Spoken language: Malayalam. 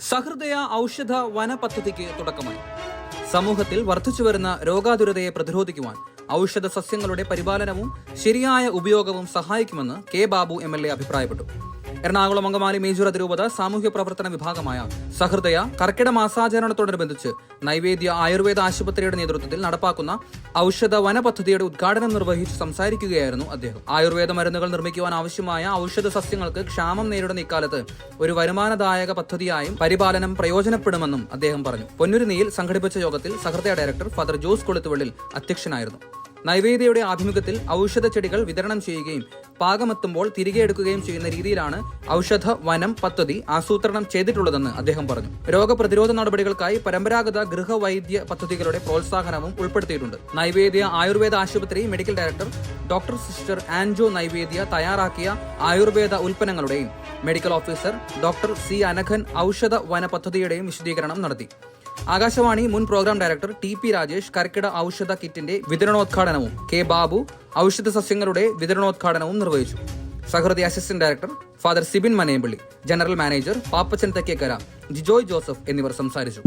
സഹൃദയ ഔഷധ വന പദ്ധതിക്ക് തുടക്കമായി. സമൂഹത്തിൽ വർദ്ധിച്ചുവരുന്ന രോഗാതുരതയെ പ്രതിരോധിക്കുവാൻ ഔഷധ സസ്യങ്ങളുടെ പരിപാലനവും ശരിയായ ഉപയോഗവും സഹായിക്കുമെന്ന് കെ ബാബു എം അഭിപ്രായപ്പെട്ടു. എറണാകുളം അങ്കമാലി മേജൂർ അതിരൂപത സാമൂഹ്യ പ്രവർത്തന വിഭാഗമായ സഹൃദയ കർക്കിട മാസാചരണത്തോടനുബന്ധിച്ച് നൈവേദ്യ ആയുർവേദ ആശുപത്രിയുടെ നേതൃത്വത്തിൽ നടപ്പാക്കുന്ന ഔഷധ വന പദ്ധതിയുടെ ഉദ്ഘാടനം നിർവഹിച്ച് സംസാരിക്കുകയായിരുന്നു അദ്ദേഹം. ആയുർവേദ മരുന്നുകൾ നിർമ്മിക്കുവാൻ ആവശ്യമായ ഔഷധ സസ്യങ്ങൾക്ക് ക്ഷാമം നേരിടുന്ന ഇക്കാലത്ത് ഒരു വരുമാനദായക പദ്ധതിയായും പരിപാലനം പ്രയോജനപ്പെടുമെന്നും അദ്ദേഹം പറഞ്ഞു. പൊന്നുരുനിയിൽ സംഘടിപ്പിച്ച യോഗത്തിൽ സഹൃദയ ഡയറക്ടർ ഫാദർ ജോസ് കൊളുത്തുവള്ളിൽ അധ്യക്ഷനായിരുന്നു. നൈവേദ്യയുടെ ആഭിമുഖ്യത്തിൽ ഔഷധ ചെടികൾ വിതരണം ചെയ്യുകയും പാകമെത്തുമ്പോൾ തിരികെ എടുക്കുകയും ചെയ്യുന്ന രീതിയിലാണ് ഔഷധ വനം പദ്ധതി ആസൂത്രണം ചെയ്തിട്ടുള്ളതെന്ന് അദ്ദേഹം പറഞ്ഞു. രോഗപ്രതിരോധ നടപടികൾക്കായി പരമ്പരാഗത ഗൃഹവൈദ്യ പദ്ധതികളുടെ പ്രോത്സാഹനവും ഉൾപ്പെടുത്തിയിട്ടുണ്ട്. നൈവേദ്യ ആയുർവേദ ആശുപത്രി medical director doctor sister Anjo Naivedya തയ്യാറാക്കിയ ആയുർവേദ ഉൽപ്പന്നങ്ങളുടെയും മെഡിക്കൽ ഓഫീസർ ഡോക്ടർ സി അനഘൻ ഔഷധ വന പദ്ധതിയുടെയും വിശദീകരണം നടത്തി. ആകാശവാണി മുൻ programme director T P Rajesh കർക്കിട ഔഷധ കിറ്റിന്റെ വിതരണോദ്ഘാടനവും കെ ബാബു ഔഷധ സസ്യങ്ങളുടെ വിതരണോദ്ഘാടനവും നിർവഹിച്ചു. Sahridaya assistant director father Sibin Manempally general manager Pappachan Thekkekara Jijoy Joseph എന്നിവർ സംസാരിച്ചു.